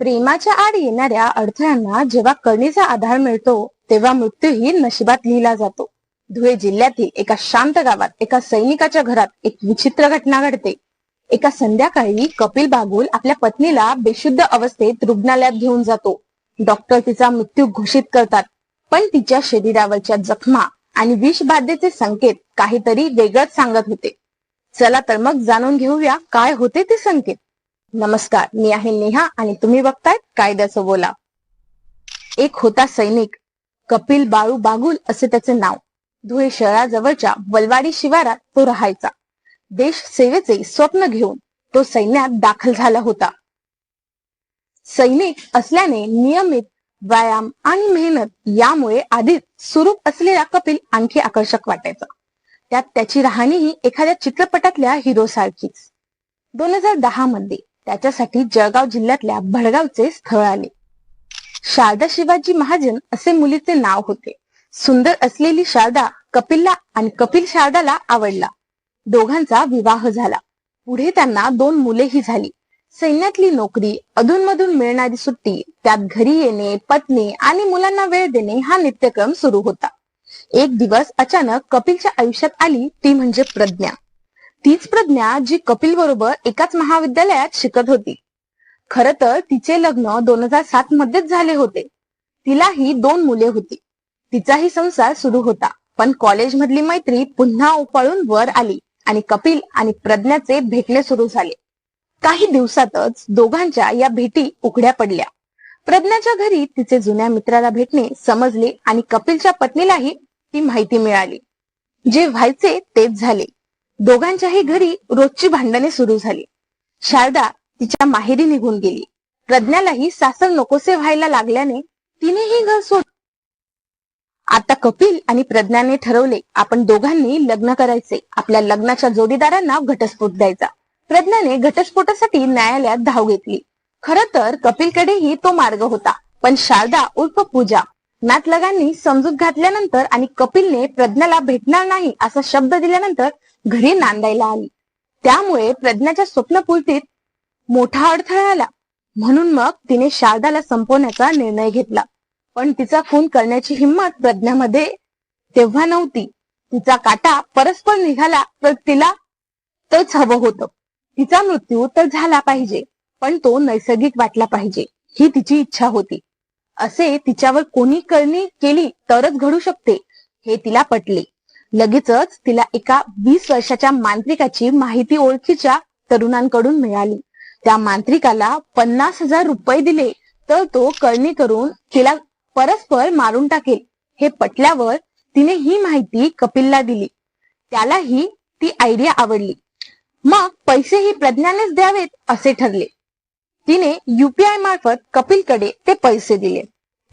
प्रेमाच्या आड येणाऱ्या अडथळ्यांना जेव्हा कणीचा आधार मिळतो तेव्हा मृत्यूही नशिबात लिहिला जातो. धुळे जिल्ह्यातील एका शांत गावात एका सैनिकाच्या घरात एक विचित्र घटना घडते. एका संध्याकाळी कपिल बागुल आपल्या पत्नीला बेशुद्ध अवस्थेत रुग्णालयात घेऊन जातो. डॉक्टर तिचा मृत्यू घोषित करतात पण तिच्या शरीरावरच्या जखमा आणि विषबाधेचे संकेत काहीतरी वेगळंच सांगत होते. चला तर मग जाणून घेऊया काय होते ते संकेत? नमस्कार मी आहे नेहा आणि तुम्ही बघतायत कायद्याचं बोला एक होता सैनिक कपिल बाळू बागुल असे त्याचे नाव. धुळे शहराजवळच्या वलवाडी शिवारात तो राहायचा. देश सेवेचे स्वप्न घेऊन तो सैन्यात दाखल झाला होता. सैनिक असल्याने नियमित व्यायाम आणि मेहनत यामुळे आधीच सुरूप असलेला कपिल आणखी आकर्षक वाटायचा. त्यात त्याची राहणीही एखाद्या चित्रपटातल्या हिरो सारखीच. दोन हजार दहा मध्ये त्याच्यासाठी जळगाव जिल्ह्यातल्या भडगावचे स्थळ आले. शारदा शिवाजी महाजन असे मुलीचे नाव होते. सुंदर असलेली शारदा कपिलला आणि कपिल शारदाला आवडला. दोघांचा विवाह झाला. पुढे त्यांना दोन मुलेही झाली. सैन्यातली नोकरी अधूनमधून मिळणारी सुट्टी त्यात घरी येणे पत्नी आणि मुलांना वेळ देणे हा नित्यक्रम सुरू होता. एक दिवस अचानक कपिलच्या आयुष्यात आली ती म्हणजे प्रज्ञा. तीच प्रज्ञा जी कपिल बरोबर एकाच महाविद्यालयात शिकत होती. खर तर तिचे लग्न दोन हजार सात मध्येच झाले होते. तिलाही दोन मुले होती. तिचाही संसार सुरू होता. पण कॉलेज मधली मैत्री पुन्हा उफाळून वर आली आणि कपिल आणि प्रज्ञाचे भेटणे सुरू झाले. काही दिवसातच दोघांच्या या भेटी उघड्या पडल्या. प्रज्ञाच्या घरी तिचे जुन्या मित्राला भेटणे समजले आणि कपिलच्या पत्नीलाही ती माहिती मिळाली. जे व्हायचे तेच झाले. दोघांच्याही घरी रोजची भांडणे सुरू झाली. शारदा तिच्या माहेरी निघून गेली. प्रज्ञालाही सासर नकोसे व्हायला लागल्याने तिनेही घर सोड आता कपिल आणि प्रज्ञाने ठरवले आपण दोघांनी लग्न करायचे. आपल्या लग्नाच्या जोडीदारांना घटस्फोट द्यायचा. प्रज्ञाने घटस्फोटासाठी न्यायालयात धाव घेतली. खर तर कपिलकडेही तो मार्ग होता पण शारदा उर्फ पूजा. नातलगांनी समजूत घातल्यानंतर आणि कपिलने प्रज्ञाला भेटणार नाही असा शब्द दिल्यानंतर घरी नांदायला आली. त्यामुळे प्रज्ञाच्या स्वप्नपूर्तीत मोठा अडथळा आला. म्हणून मग तिने शारदाला संपवण्याचा निर्णय घेतला. पण तिचा खून करण्याची हिंमत प्रज्ञामध्ये तेव्हा नव्हती. तिचा काटा परस्पर निघाला तर तिला तच हवं होतं. तिचा मृत्यू तर झाला पाहिजे पण तो नैसर्गिक वाटला पाहिजे ही तिची इच्छा होती. असे तिच्यावर कोणी करणी केली तरच घडू शकते हे तिला पटले. लगेचच तिला एका वीस वर्षाच्या मांत्रिकाची माहिती ओळखीच्या तरुणांकडून मिळाली. त्या मांत्रिकाला पन्नास हजार रुपये दिले तर तो कळणी करून तिला परस्पर मारून टाकेल. हे पटल्यावर तिने ही माहिती कपिलला दिली. त्यालाही ती आयडिया आवडली. मग पैसेही प्रज्ञानेच द्यावेत असे ठरले. तिने युपीआय मार्फत कपिलकडे ते पैसे दिले.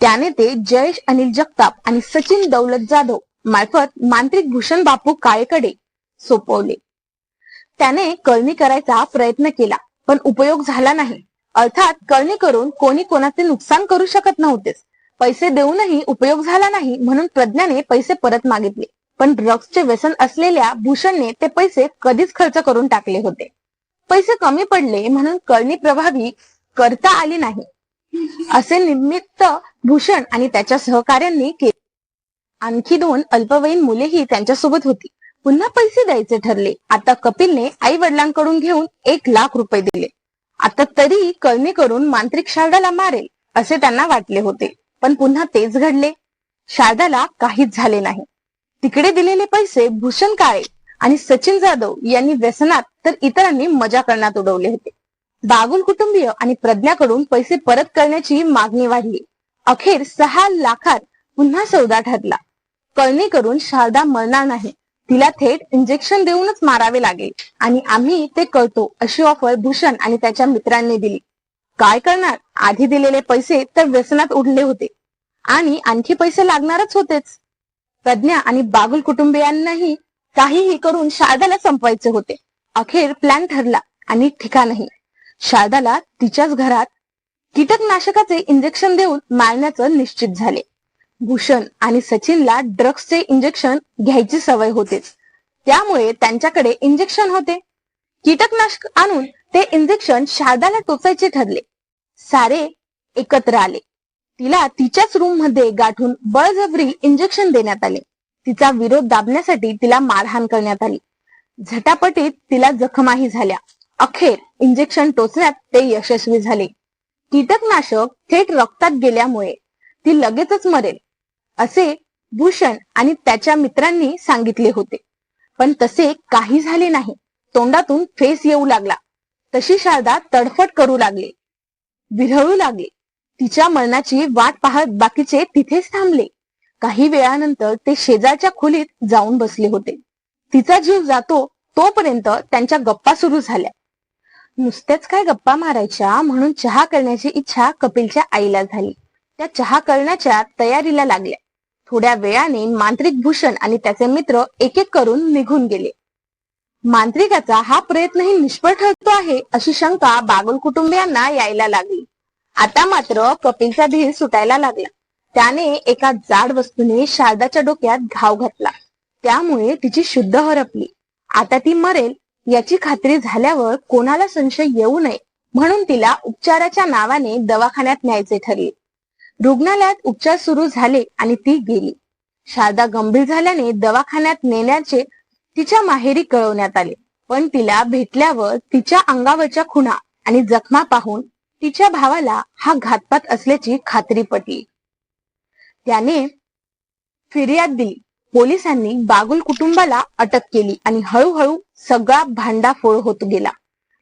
त्याने ते जयेश अनिल जगताप आणि सचिन दौलत जाधव मार्फत मांत्रिक भूषण बापू काळेकडे सोपवले. त्याने कळणी करायचा प्रयत्न केला पण उपयोग झाला नाही. अर्थात कळणी करून कोणी कोणाचे नुकसान करू शकत नव्हतेच. पैसे देऊनही उपयोग झाला नाही म्हणून प्रज्ञाने पैसे परत मागितले. पण ड्रग्सचे व्यसन असलेल्या भूषणने ते पैसे कधीच खर्च करून टाकले होते. पैसे कमी पडले म्हणून कळणी प्रभावी करता आली नाही. असे निमित्त भूषण आणि त्याच्या सहकार्यांनी केले आणखी दोन अल्पवयीन मुलेही त्यांच्यासोबत होती. पुन्हा पैसे द्यायचे ठरले. आता कपिलने आई वडिलांकडून घेऊन एक लाख रुपये दिले. आता तरी कळणी करून मांत्रिक शारदाला मारेल असे त्यांना वाटले होते. पण पुन्हा तेच घडले. शारदाला काहीच झाले नाही. तिकडे दिलेले पैसे भूषण काळे आणि सचिन जाधव यांनी व्यसनात तर इतरांनी मजा करण्यात उडवले होते. बागुल कुटुंबीय आणि प्रज्ञाकडून पैसे परत करण्याची मागणी वाढली. अखेर सहा लाखात पुन्हा सौदा ठरला. कळणी करून शारदा मरणार नाही. तिला थेट इंजेक्शन देऊनच मारावे लागेल. आणि आम्ही ते कळतो अशी ऑफर भूषण आणि त्याच्या मित्रांनी दिली. काय करणार? आधी दिलेले पैसे तर व्यसनात उडले होते. आणि आणखी पैसे लागणारच होतेच. प्रज्ञा आणि बागुल कुटुंबियांनाही काहीही करून शारदाला संपवायचे होते. अखेर प्लॅन ठरला आणि ठिकाणही. शारदाला तिच्याच घरात कीटकनाशकाचे इंजेक्शन देऊन मारण्याचं निश्चित झाले. भूषण आणि सचिनला ड्रग्सचे इंजेक्शन घ्यायची सवय होतेच त्यामुळे त्यांच्याकडे इंजेक्शन होते. कीटकनाशक आणून ते इंजेक्शन शारदाला टोचायचे ठरले. सारे एकत्र आले. तिला तिच्याच रूममध्ये गाठून बळजबरी इंजेक्शन देण्यात आले. तिचा विरोध दाबण्यासाठी तिला मारहाण करण्यात आली. झटापटीत तिला जखमाही झाल्या. अखेर इंजेक्शन टोचण्यात ते यशस्वी झाले. कीटकनाशक थेट रक्तात गेल्यामुळे ती लगेचच मरेल असे भूषण आणि त्याच्या मित्रांनी सांगितले होते. पण तसे काही झाले नाही. तोंडातून फेस येऊ लागला. तशी शारदा तडफड करू लागली. विरळू लागले. तिच्या मरणाची वाट पाहत बाकीचे तिथेच थांबले. काही वेळानंतर ते शेजारच्या खोलीत जाऊन बसले होते. तिचा जीव जातो तोपर्यंत त्यांच्या गप्पा सुरू झाल्या. नुसत्याच काय गप्पा मारायच्या? म्हणून चहा करण्याची इच्छा कपिलच्या आईला झाली. त्या चहा करण्याच्या तयारीला लागल्या. थोड्या वेळाने मांत्रिक भूषण आणि त्याचे मित्र एक एक करून निघून गेले. मांत्रिकाचा हा प्रयत्नही निष्फळ ठरतो आहे अशी शंका बागुल कुटुंबियांना यायला लागली. आता मात्र कपिलचा धीर सुटायला लागला. त्याने एका जाड वस्तूने शारदाच्या डोक्यात घाव घातला. त्यामुळे तिची शुद्ध हरपली. आता ती मरेल याची खात्री झाल्यावर कोणाला संशय येऊ नये म्हणून तिला उपचाराच्या नावाने दवाखान्यात न्यायचे ठरले. रुग्णालयात उपचार सुरू झाले आणि ती गेली. शारदा गंभीर झाल्याने दवाखान्यात नेण्याचे तिच्या माहेरी कळवण्यात आले. पण तिला भेटल्यावर तिच्या अंगावरच्या खुणा आणि जखमा पाहून तिच्या भावाला हा घातपात असल्याची खात्री पटली. त्याने फिर्याद दिली. पोलिसांनी बागुल कुटुंबाला अटक केली आणि हळूहळू सगळा भांडाफोड होत गेला.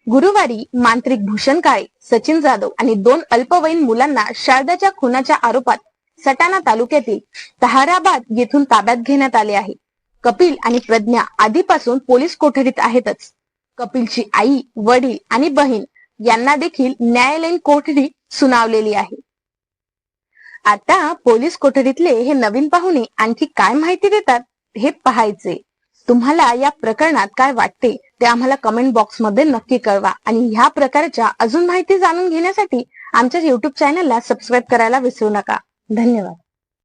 गुरुवारी मांत्रिक भूषण काळे सचिन जाधव आणि दोन अल्पवयीन मुलांना शारदाच्या खुनाच्या आरोपात सटाणा तालुक्यातील तहाराबाद येथून ताब्यात घेण्यात आले आहे. कपिल आणि प्रज्ञा आधीपासून पोलीस कोठडीत आहेतच. कपिलची आई वडील आणि बहीण यांना देखील न्यायालयीन कोठडी सुनावलेली आहे. आता पोलीस कोठडीतले हे नवीन पाहुणे आणखी काय माहिती देतात हे पाहायचे. तुम्हाला या प्रकरणात काय वाटते ते आम्हाला कमेंट बॉक्समध्ये नक्की कळवा. आणि ह्या प्रकारच्या अजून माहिती जाणून घेण्यासाठी आमच्या युट्यूब चॅनलला सबस्क्राईब करायला विसरू नका. धन्यवाद.